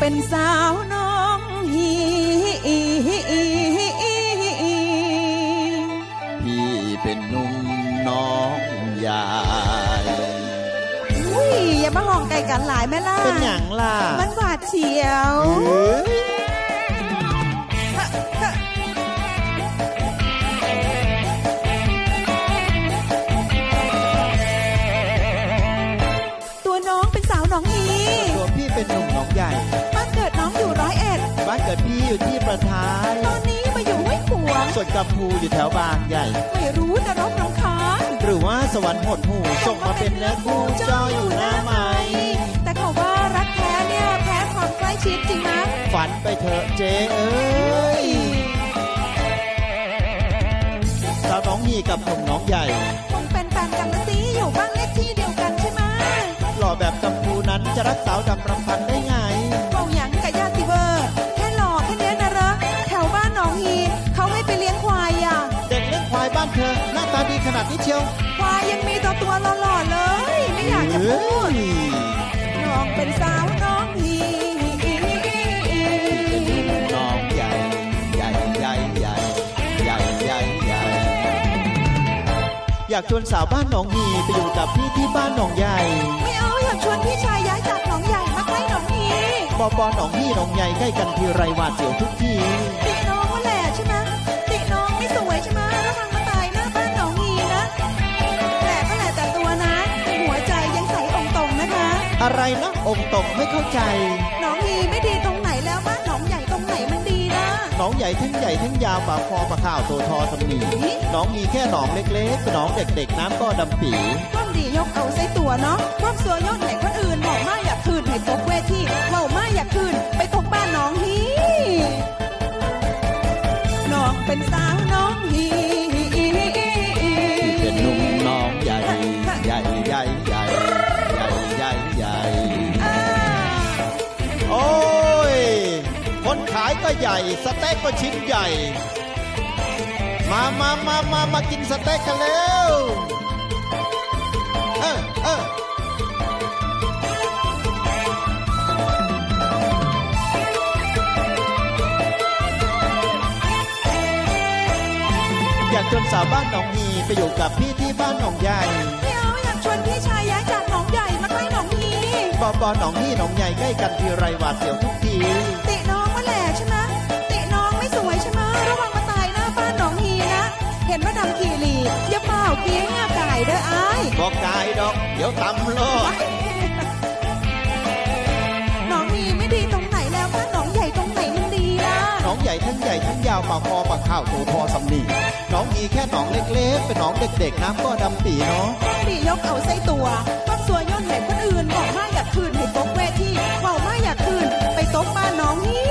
เป็นสาวน้องฮีพี่เป็นนุ่มน้องยายอุ้ยอย่ามาห้องไกลกันหลายแม่ล่ะ เป็นอย่างล่ะ มันหวาดเฉียว วางส่วนกัมพูอยู่แถวบางใหญ่ ไม่รู้นรกน้องค้างหรือว่าสวรรค์หดหูส่งมาเป็นเนื้อคู่เจ้าอยู่หน้าไหมแต่เขาว่ารักแท้เนี่ยแพ้ความใกล้ชิดจริงนะฝันไปเถอะเจ๊เอ้ยสาวน้องฮีกับหนุ่มน้องใหญ่คงเป็นแฟนกันนะสิอยู่บ้านเลขที่เดียวกันใช่ไหมหล่อแบบกัมพูนั้นจะรักสาวดำรำพันได้ ชียวควายยังมีตัวตัวหล่อๆเลย ไม่อยากจะพูดเอ้ยน้องเป็นสาวน้องฮีน้องใหญ่ใหญ่ใหญ่ใหญ่ใหญ่ใหญ่ใหญ่อยากชวนสาวบ้านหนองฮีไปอยู่กับพี่ที่บ้านหนองใหญ่ ไม่เอาอยากชวนพี่ชายย้ายจากหนองใหญ่มาใกล้หนองฮีบอบอหนองฮีหนองใหญ่ใกล้กันทีไรหวาดเสียวทุกที อะไรนะองค์ตกไม่เข้าใจ หนองฮีไม่ดีตรงไหนแล้วบ้านหนองใหญ่ตรงไหนมันดีนะ หนองใหญ่ทั้งใหญ่ทั้งยาวปากคอปากข้าวตัวทอสำนีหนองมีแค่หนองเล็กๆเป็นหนองเด็กๆ น้ำก็ดำปีความดียกเอาใส่ตัวเนาะความสัวยกให้คนอื่นบอกมาอยากคืนให้ตกเวทีเมามาอยากคืนไปตกบ้านหนองฮีน้องเป็นสาว สเต็กก็ชิ้นใหญ่ มามามามามากินสเต็กกันเร็วเออเอออยากชวนสาวบ้านหนองฮีไปอยู่กับพี่ที่บ้านหนองใหญ่ไม่เอาอยากชวนพี่ชายย้ายจากหนองใหญ่มาใกล้หนองฮีบอบอหนองฮีหนองใหญ่ใกล้กันทีไรหวาดเสียวทุกที ติ บอกกายดอก เดี๋ยวตำโลดหนองฮีไม่ดีตรงไหนแล้วบ้านหนองใหญ่ตรงไหนมันดีล่ะหนองใหญ่ทั้งใหญ่ทั้งยาวปากคอปากข้าวตัวทอสำนีหนองมีแค่หนองเล็กๆ เป็นหนองเด็กๆ น้ำก็ดำปีเนาะดียกเอาใส่ตัวความสัวย่นให้คนอื่นบอกมาอยากคืนให้ตกเวทีเว่ามาอยากคืนไปตกบ้านหนองฮี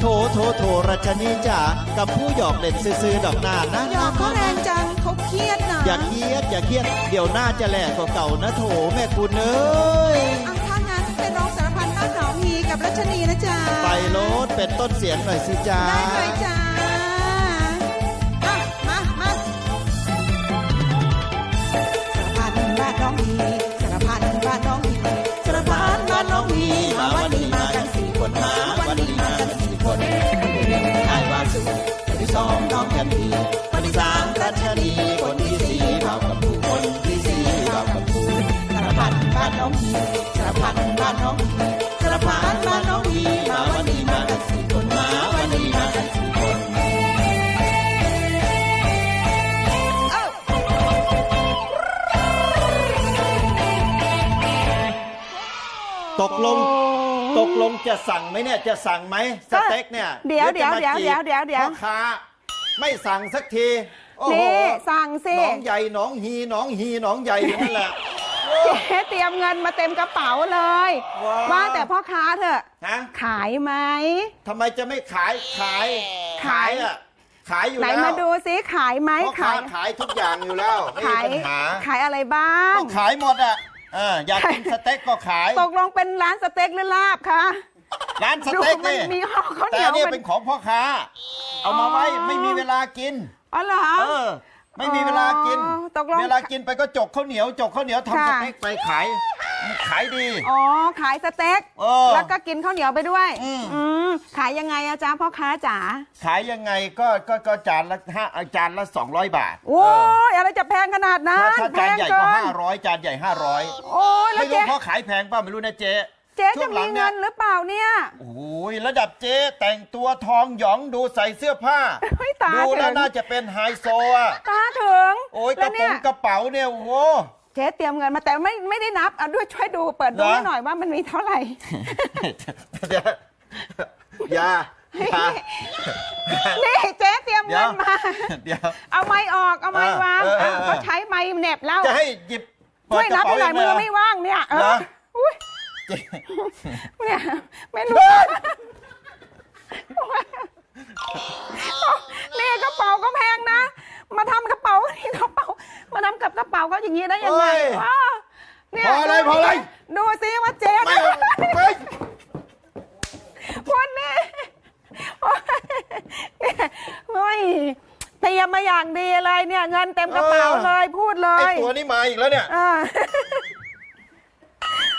โถโถโถรัชนีจ๋ากับผู้หยอกเล่นซื่อๆดอกหน้านะหยอกเขาแรงจัง เขาเครียดนะอย่าเครียดอย่าเครียด เดี๋ยวหน้าจะแหลกกว่าเก่านะโถแม่คุณเอ้ยอังถ้างั้นเป็นน้องสารพันบ้านหนองฮีกับรัชนีนะจ๊ะไปโลดเป็นต้นเสียงหน่อยสิจ้าได้เลยจ้าอะมามาสารพันบ้านน้องฮี พันบ้านน้องฮีสารพันบ้านน้องฮีมาวันนี้มากันสี่คนมาวันนี้มากันสี่คนเอ้าตกลงตกลงจะสั่งไหมเนี่ยจะสั่งไหมสเต็กเนี่ยเดี๋ยวจะมาเดี๋ยวจีบเดี๋ยวเดี๋ยวเดี๋ยวพ่อค้าไม่สั่งสักทีโอ้โหนี่สั่งสิหน้องใหญ่หน้องฮีหน้องฮีหน้องใหญ่อยู่นั่นแหละ เจ๊เตรียมเงินมาเต็มกระเป๋าเลย ว้าว ว่าแต่พ่อค้าเถอะ ฮะขายไหม ทำไมจะไม่ขายขายขายอะขายอยู่ไหนแล้วมาดูซิขายไหมพ่อค้าขายขายทุกอย่างอยู่แล้วไม่ขามียปัญหาขายอะไรบ้าง ก็ขายหมดอะเอออยากกินสเต็กก็ขาย ตกลงเป็นร้านสเต็กหรือลาบคะร้านสดูเต็กมันนี่มีห่อข้าวเหแต่นียวเนี่ยมันเป็นของพ่อค้า เอามาไว้อ๋อ ไม่มีเวลากิน อ๋อเหรอ เออ ไม่มีเวลากิน อ๋อตกลง เวลากินไปก็จกข้าวเหนียว จกข้าวเหนียวทำค่ะสเต็กไปขาย ขายดี อ๋อ ขายสเต็ก เออแล้วก็กินข้าวเหนียวไปด้วยอืมอืมขายยังไงอะจ๊ะพ่อค้าจ๋า ขายยังไงก็ก็ก็จานละห้าจานละ200 บาทโอ้เออยอะไรจะแพงขนาดนั้ถ้านถ้าแพจานงใหญ่เกิก็น500จานใหญ่ 500 โอ้ยแล้วไม่รู้เจ๊เขาขายแพงเปล่าไม่รู้นะเจ๊ เจ๊ช่จะวงหลัมีงเงินยหรือเปล่าเนี่ย โอ้ยระดับเจ๊แต่งตัวทองหยองดูใส่เสื้อผ้า เฮ้ยตาดูแล้วถึง น่าจะเป็นไฮโซอะ ตาถึงโอ้ยกแล้ระวโปรเนี่ยงกระเป๋าเนี่ยโอ้โห เจ๊เตรียมเงินมาแต่ไม่ไม่ได้นับเอาด้วยช่วยดูเปิดดูเหรอ ให้หน่อยว่ามันมีเท่าไหร่ เดี๋ยวอย่าอย่านี่เจ๊เตรียมเดี๋เงิยวนมา เดี๋ยว เอาไม้ออกเอาไม้วางเออเออเออ เขาใช้ไม้เหน็บแล้วจะให้หยิบเปิช่ดวยกระนับเป๋าให้หน่อยงมือเหรไม่ว่างเนี่ยเอเหรออ อุ้ย เจ๊เนี่ยไม่รู้เฮ้ยนี่กระเป๋าก็แพงนะ มาทำกระเป๋านี่กระเป๋า มาทำกับกระเป๋าเขาอย่างนี้ได้ยังไงวะเนี่ยพออะไรพออะไรดูซิว่าเจ๊ไม่เฮ้ยพูดนี่โอ๊ยเนี่ยเฮ้ยเตรียมมาอย่างดีเลยเนี่ย เงินเต็มกระเป๋าเลยพูดเลไอยตัวนี้มาอีกแล้วเนี่ยเออ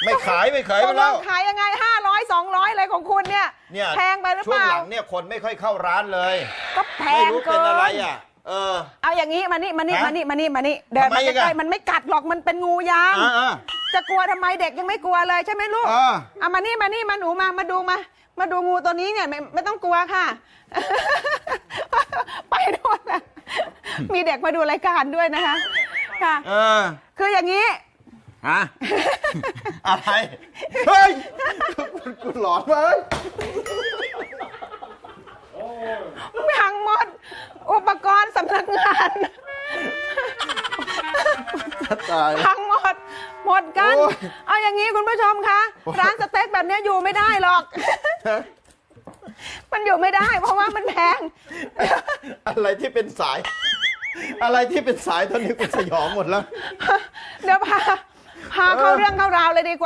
ไม่ขายไม่ขายตไปกลแล้วงขายยังไงห้าร้อยสองร้อยอะไรของคุณเนี่ย เนี่ยแพงไปหรือช่เปวงล่า หลังเนี่ยคนไม่ค่อยเข้าร้านเลย ก็แพไม่งรู้เกิเป็นนอะไรอะ เออ เอาอย่างนี้มานี่มานี่ฮะมานี่มานี่มานี่เดินทำไมมาอีกใกอะล้ๆมันไม่กัดหรอกมันเป็นงูยาง อ่าอ่า จะกลัวทำไมเด็กยังไม่กลัวเลยใช่ไหมลูก เออ เอามานี่มานี่มาหนูมามาดูมา มาดูงูตัวนี้เนี่ยไม่ไม่ต้องกลัวค่ะ ไปด้วยนะมีเด็กมาดูรายการด้วยนะคะ ค่ะ เออ คืออย่างนี้ ฮะ อะไร เฮ้ยคุณคุณหลอนเว้ยพังหมด อุปกรณ์สำนักงานตาย พังหมด หมดกัน โอ้ย เอาอย่างนี้คุณผู้ชมคะ ร้านสเต็กแบบเนี้ยอยู่ไม่ได้หรอก มันอยู่ไม่ได้ เพราะว่ามันแพง อะไรที่เป็นสาย อะไรที่เป็นสายตอนนี้กูสยองหมดแล้ว เดี๋ยวพา พาเข้าเรื่องเข้าราวเลยดีกว่า